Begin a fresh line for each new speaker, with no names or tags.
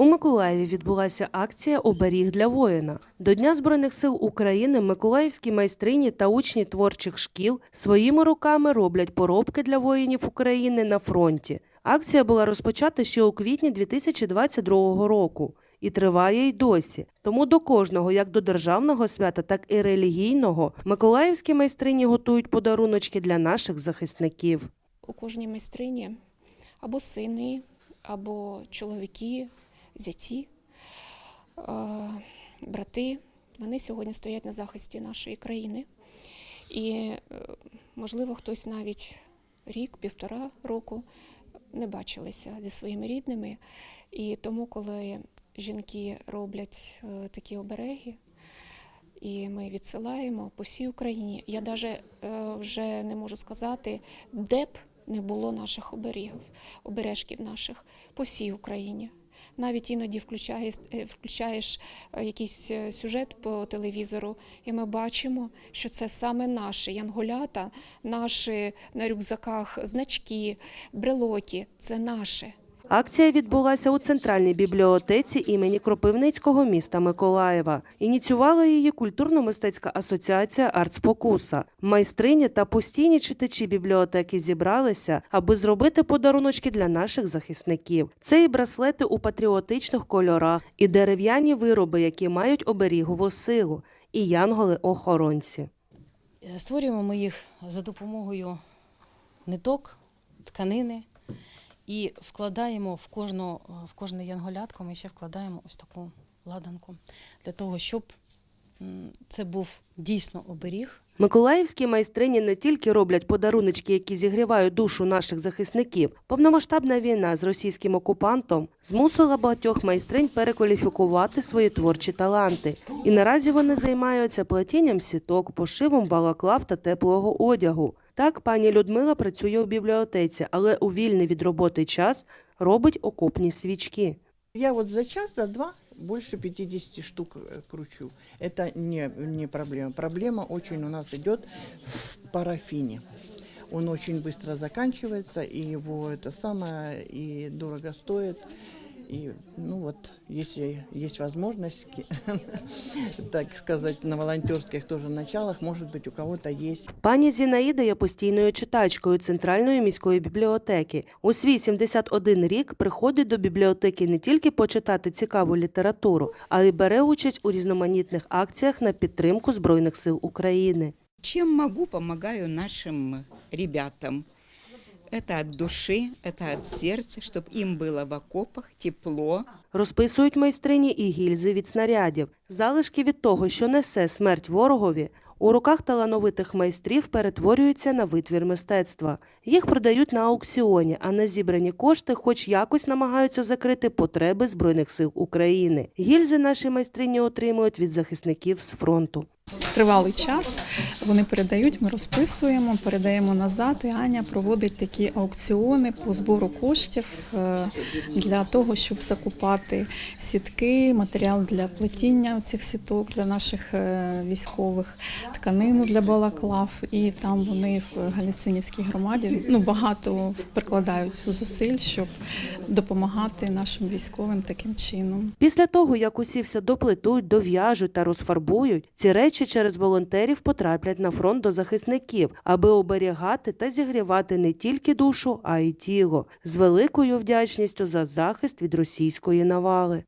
У Миколаєві відбулася акція Оберіг для воїна. До Дня Збройних сил України миколаївські майстрині та учні творчих шкіл своїми руками роблять поробки для воїнів України на фронті. Акція була розпочата ще у квітні 2022 року і триває й досі. Тому до кожного, як до державного свята, так і релігійного, миколаївські майстрині готують подаруночки для наших захисників.
у кожній майстрині або сини, або чоловіки, зяті, е, брати. Вони сьогодні стоять на захисті нашої країни. І, е, можливо, хтось навіть рік, півтора року не бачилися зі своїми рідними. І тому, коли жінки роблять е, такі обереги, і ми відсилаємо по всій Україні. Я навіть вже не можу сказати, де б не було наших оберігів, обережків наших по всій Україні. Навіть іноді включаєш, е, включаєш е, якийсь е, сюжет по телевізору, і ми бачимо, що це саме наші янголята, наші на рюкзаках значки, брелоки це наше.
Акція відбулася у центральній бібліотеці імені Кропивницького міста Миколаєва. Ініціювала її культурно-мистецька асоціація «Артспокуса». Майстрині та постійні читачі бібліотеки зібралися, аби зробити подаруночки для наших захисників. Це і браслети у патріотичних кольорах, і дерев'яні вироби, які мають оберігову силу, і янголи-охоронці.
Створюємо ми їх за допомогою ниток, тканини і вкладаємо в кожну, в кожне янголятко, ми ще вкладаємо ось таку ладанку для того, щоб це був дійсно оберіг.
Миколаївські майстрині не тільки роблять подаруночки, які зігрівають душу наших захисників. Повномасштабна війна з російським окупантом змусила багатьох майстринь перекваліфікувати свої творчі таланти. І наразі вони займаються плетінням сіток, пошивом балаклав та теплого одягу. Так, пані Людмила працює у бібліотеці, але у вільний від роботи час робить окопні свічки.
Я вот за час, за два больше 50 штук э, кручу. Это не, не проблема. Проблема очень у нас идет в парафине. Он очень быстро заканчивается, и его это самое и дорого стоит. И, ну вот, если есть возможность, так сказать, на волонтерских тоже началах, может быть, у кого-то есть
Пані Зінаїда є постійною читачкою Центральної міської бібліотеки. У свій 71 рік приходить до бібліотеки не тільки почитати цікаву літературу, а й бере участь у різноманітних акціях на підтримку Збройних сил України.
Чем могу, помогаю нашим ребятам. Это от души, это от сердца, чтобы им было в окопах тепло,
Розписують майстрині і гільзи від снарядів. Залишки від того, що несе смерть ворогові, у руках талановитих майстрів перетворюються на витвір мистецтва. Їх продають на аукціоні, а на зібрані кошти хоч якось намагаються закрити потреби Збройних сил України. Гільзи наші майстрині отримують від захисників з фронту.
тривалий час. Вони передають, ми розписуємо, передаємо назад. І Аня проводить такі аукціони по збору коштів е, для того, щоб закупати сітки, матеріал для плетіння цих сіток для наших е, військових, тканину для балаклав. І там вони в Галіцинівській громаді ну багато прикладають зусиль, щоб допомагати нашим військовим таким чином.
Після того, як усі все доплетуть, дов'яжуть та розфарбують, ці речі через волонтерів потраплять на фронт до захисників, аби оберігати та зігрівати не тільки душу, а й тіло з великою вдячністю за захист від російської навали.